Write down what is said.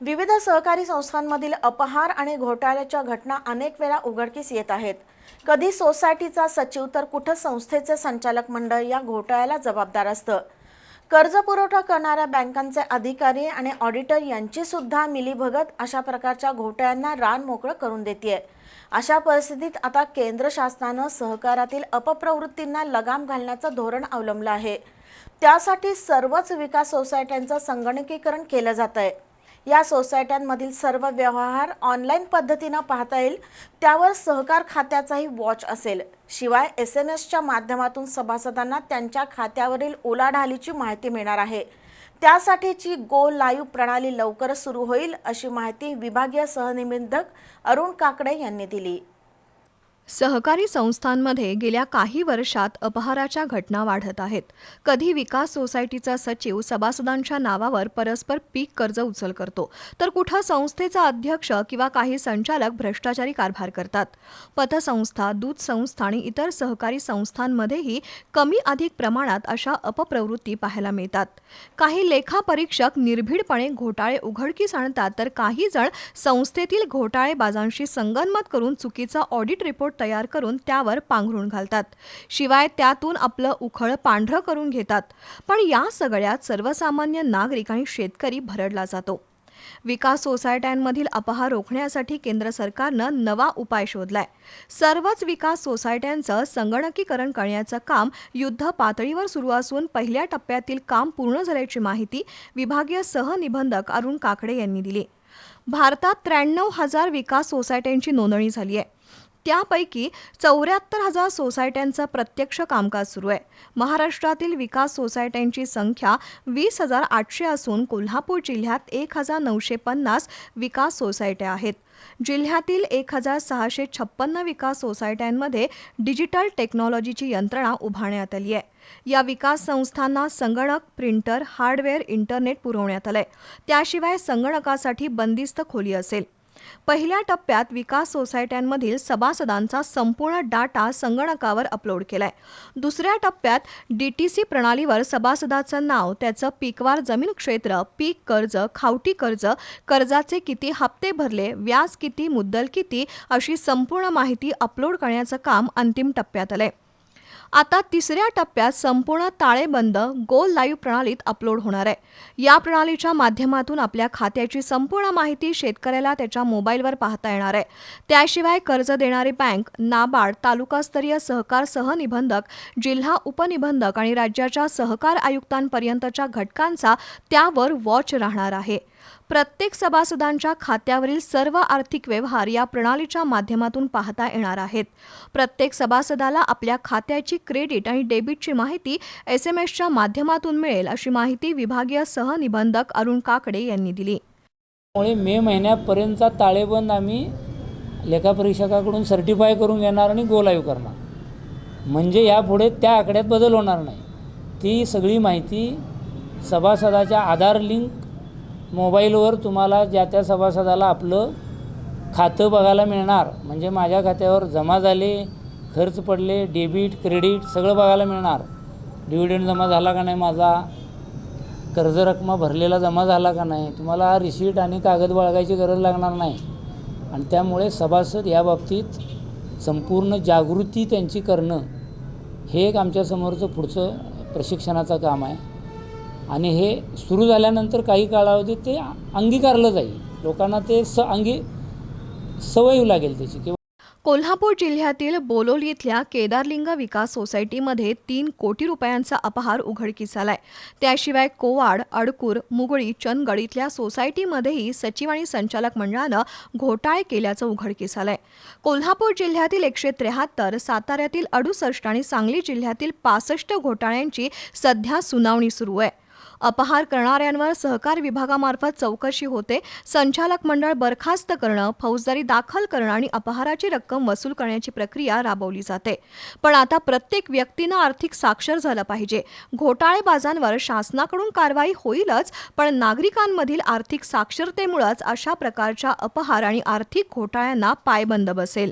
विविध सहकारी संस्थांमधील अपहार आणि घोटाळ्याच्या घटना अनेक वेळा उघडकीस येत आहेत. कधी सोसायटीचा सचिव तर कुठं संस्थेचे संचालक मंडळ या घोटाळ्याला जबाबदार असतं. कर्ज पुरवठा करणाऱ्या बँकांचे अधिकारी आणि ऑडिटर यांची सुद्धा मिलीभगत अशा प्रकारच्या घोटाळ्यांना रान मोकळं करून देते अशा परिस्थितीत आता केंद्र शासनानं सहकारातील अपप्रवृत्तींना लगाम घालण्याचं धोरण अवलंबलं आहे. त्यासाठी सर्वच विकास सोसायट्यांचं संगणकीकरण केलं जात आहे या सोसायट्यांमधील सर्व व्यवहार ऑनलाईन पद्धतीनं पाहता येईल. त्यावर सहकार खात्याचाही वॉच असेल. शिवाय एस एम एसच्या माध्यमातून सभासदांना त्यांच्या खात्यावरील उलाढालीची माहिती मिळणार आहे. त्यासाठीची गो लाईव्ह प्रणाली लवकरच सुरू होईल अशी माहिती विभागीय सहनिबंधक अरुण काकडे यांनी दिली. सहकारी संस्थांमध्ये गेल्या काही वर्षात अपहाराच्या घटना वाढत आहेत. कधी विकास सोसायटीचा सचिव सभासदांच्या नावावर परस्पर पीक कर्ज उचल करतो तर कुठं संस्थेचा अध्यक्ष किंवा काही संचालक भ्रष्टाचारी कारभार करतात? पतसंस्था दूध संस्था आणि इतर सहकारी संस्थांमध्येही कमी अधिक प्रमाणात अशा अपप्रवृत्ती पाहायला मिळतात. काही लेखापरीक्षक निर्भीडपणे घोटाळे उघडकीस आणतात तर काही जण संस्थेतील घोटाळेबाजांशी संगनमत करून चुकीचा ऑडिट रिपोर्ट तयार करून त्यावर पांघरून घालतात. शिवाय त्यातून आपलं उखळ पांढरं करून घेतात. पण या सगळ्यात सर्वसामान्य नागरिक आणि शेतकरी भरडला जातो. विकास सोसायट्यांमधील अपहार रोखण्यासाठी केंद्र सरकारनं नवा उपाय शोधलाय. सर्वच विकास सोसायट्यांचं संगणकीकरण करण्याचं काम युद्ध पातळीवर सुरू असून पहिल्या टप्प्यातील काम पूर्ण झाल्याची माहिती विभागीय सहनिबंधक अरुण काकडे यांनी दिली. भारतात त्र्याण्णव हजार विकास सोसायट्यांची नोंदणी झाली आहे. त्यापैकी चौऱ्याहत्तर हजार सोसायट्यांचं प्रत्यक्ष कामकाज सुरू आहे. महाराष्ट्रातील विकास सोसायट्यांची संख्या वीस हजार आठशे असून कोल्हापूर जिल्ह्यात एक हजार नऊशे पन्नास विकास सोसायट्या आहेत. जिल्ह्यातील एक हजार सहाशे छप्पन्न विकास सोसायट्यांमध्ये डिजिटल टेक्नॉलॉजीची यंत्रणा उभारण्यात आली आहे. या विकास संस्थांना संगणक प्रिंटर हार्डवेअर इंटरनेट पुरवण्यात आलंय. त्याशिवाय संगणकासाठी बंदिस्त खोली असेल. पहिल्या टप्प्यात विकास सोसायट्यांमधील सभासदांचा संपूर्ण डाटा संगणकावर अपलोड केलाय. दुसऱ्या टप्प्यात डीटीसी प्रणालीवर सभासदाचं नाव त्याचं पीकवार जमीन क्षेत्र पीक कर्ज खावटी कर्ज कर्जाचे किती हप्ते भरले व्याज किती मुद्दल किती अशी संपूर्ण माहिती अपलोड करण्याचं काम अंतिम टप्प्यात आलंय. आता तिसऱ्या टप्प्यात संपूर्ण ताळेबंद गोल लाईव्ह प्रणालीत अपलोड होणार आहे. या प्रणालीच्या माध्यमातून आपल्या खात्याची संपूर्ण माहिती शेतकऱ्याला त्याच्या मोबाईलवर पाहता येणार आहे. त्याशिवाय कर्ज देणारी बँक नाबार्ड तालुकास्तरीय सहकार सहनिबंधक जिल्हा उपनिबंधक आणि राज्याच्या सहकार आयुक्तांपर्यंतच्या घटकांचा त्यावर वॉच राहणार आहे. प्रत्येक सभासदांच्या खात्यावरील सर्व आर्थिक व्यवहार या प्रणालीच्या माध्यमातून पाहता येणार आहेत. प्रत्येक सभासदाला आपल्या खात्याची क्रेडिट आणि डेबिटची माहिती एस एम एसच्या माध्यमातून मिळेल अशी माहिती विभागीय सहनिबंधक अरुण काकडे यांनी दिली. त्यामुळे मे महिन्यापर्यंतचा ताळेबंद आम्ही लेखापरीक्षकाकडून सर्टिफाय करून घेणार आणि गो लाईव्ह करणार. म्हणजे यापुढे त्या आकड्यात बदल होणार नाही. ती सगळी माहिती सभासदाच्या आधार लिंक मोबाईलवर तुम्हाला ज्या त्या सभासदाला आपलं खातं बघायला मिळणार म्हणजे माझ्या खात्यावर जमा झाले खर्च पडले डेबिट क्रेडिट सगळं बघायला मिळणार. डिव्हिडंड जमा झाला का नाही माझा? कर्ज रकमा भरलेला जमा झाला का नाही? तुम्हाला रिसीट आणि कागद बाळगायची गरज लागणार नाही. आणि त्यामुळे सभासद या बाबतीत संपूर्ण जागृती त्यांची करणं हे एक आमच्यासमोरचं पुढचं प्रशिक्षणाचं काम आहे. आणि हे सुरू झाल्यानंतर काही कालावधीत ते अंगीकारलं जाईल. लोकांना ते स अंगी सवय येऊ लागेल त्याची. किंवा कोल्हापूर जिल्ह्यातील बोलोल इथल्या केदारलिंग विकास सोसायटीमध्ये तीन कोटी रुपयांचा अपहार उघडकीस आलाय त्याशिवाय कोवाड अडकूर मुगळी चंदगड इथल्या सोसायटीमध्येही सचिव आणि संचालक मंडळानं घोटाळे केल्याचं उघडकीस आलंय कोल्हापूर जिल्ह्यातील एकशे त्र्याहत्तर साताऱ्यातील अडुसष्ट आणि सांगली जिल्ह्यातील पासष्ट घोटाळ्यांची सध्या सुनावणी सुरू आहे. अपहार करणाऱ्यांवर सहकार विभागामार्फत चौकशी होते. संचालक मंडळ बरखास्त करणं फौजदारी दाखल करणं आणि अपहाराची रक्कम वसूल करण्याची प्रक्रिया राबवली जाते. पण आता प्रत्येक व्यक्तीनं आर्थिक साक्षर झालं पाहिजे. घोटाळेबाजांवर शासनाकडून कारवाई होईलच पण नागरिकांमधील आर्थिक साक्षरतेमुळंच अशा प्रकारच्या अपहार आणि आर्थिक घोटाळ्यांना पायबंद बसेल.